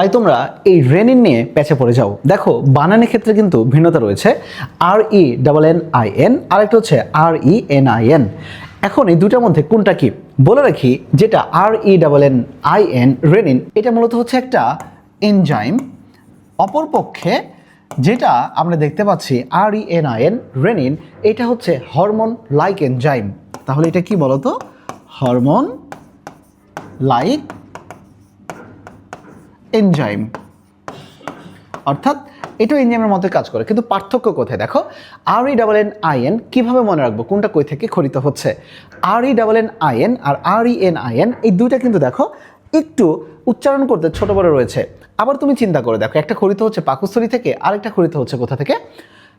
তাই তোমরা এই রেনিন নিয়ে প্যাচে পড়ে যাও। দেখো, বানানের ক্ষেত্রে কিন্তু ভিন্নতা রয়েছে। R E double N I N আরেকটা হচ্ছে R E N I N এখন এই দুটার মধ্যে কোনটা কি? বলে রাখি, যেটা R E double N I N rennin এটা মূলত হচ্ছে একটা এনজাইম। অপরপক্ষে যেটা আমরা দেখতে পাচ্ছি R E N I N renin এটা হচ্ছে হরমোন লাইক এনজাইম। তাহলে এটা কি বলতো? হরমোন লাইক এনজাইম অর্থাৎ এটাও এনজাইমের মধ্যে কাজ করে। কিন্তু পার্থক্য কোথায়? দেখো R E double N I N কীভাবে মনে রাখব? কোনটা কই থেকে খরিত হচ্ছে? R E double N I N R R E N I N এই দুইটা কিন্তু দেখো, একটু উচ্চারণ করতে ছোট বড় রয়েছে। আবার তুমি চিন্তা করে দেখো, একটা খরিত হচ্ছে পাকস্থলী থেকে, আরেকটা খরিত হচ্ছে কোথা থেকে?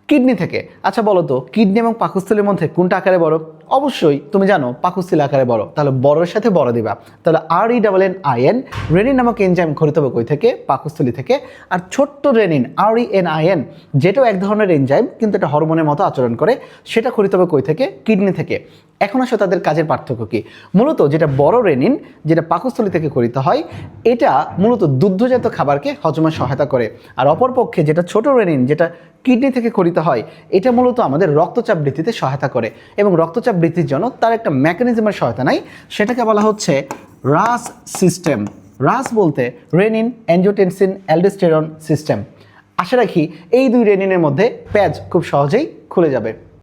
কিডনি থেকে। আচ্ছা বলো তো, কিডনি এবং পাকস্থলীর মধ্যে কোনটা আকারে বড়? অবশ্যই তুমি জানো, পাকস্থলী আকারে বড়। তাহলে বড়ের সাথে বড় দিবা। তাহলে R E double N I N rennin নামক এনজাইম খরিত হবে কই থেকে? পাকস্থলী থেকে। আর ছোট্ট renin R E N I N যেটাও এক ধরনের এনজাইম কিন্তু এটা হরমোনের মতো আচরণ করে, সেটা খরিত হবে কই থেকে? কিডনি থেকে। এখন আসলে তাদের কাজের পার্থক্য কী? মূলত যেটা বড় রেনিন, যেটা পাকস্থলী থেকে খরিত হয়, এটা মূলত দুগ্ধজাত খাবারকে হজমে সহায়তা করে। আর অপরপক্ষে যেটা ছোট রেনিন, যেটা কিডনি থেকে খরিত হয়, এটা মূলত আমাদের রক্তচাপ বৃদ্ধিতে সহায়তা করে এবং রক্তচাপ বৃদ্ধির জন্য তার একটা মেকানিজমের সহায়তা নাই, সেটাকে বলা হচ্ছে রাস সিস্টেম রাস বলতে রেনিন অ্যাঞ্জিওটেনসিন অ্যালডেস্টেরন সিস্টেম আশা রাখি এই দুই রেনিনের মধ্যে প্যাজ খুব সহজেই খুলে যাবে।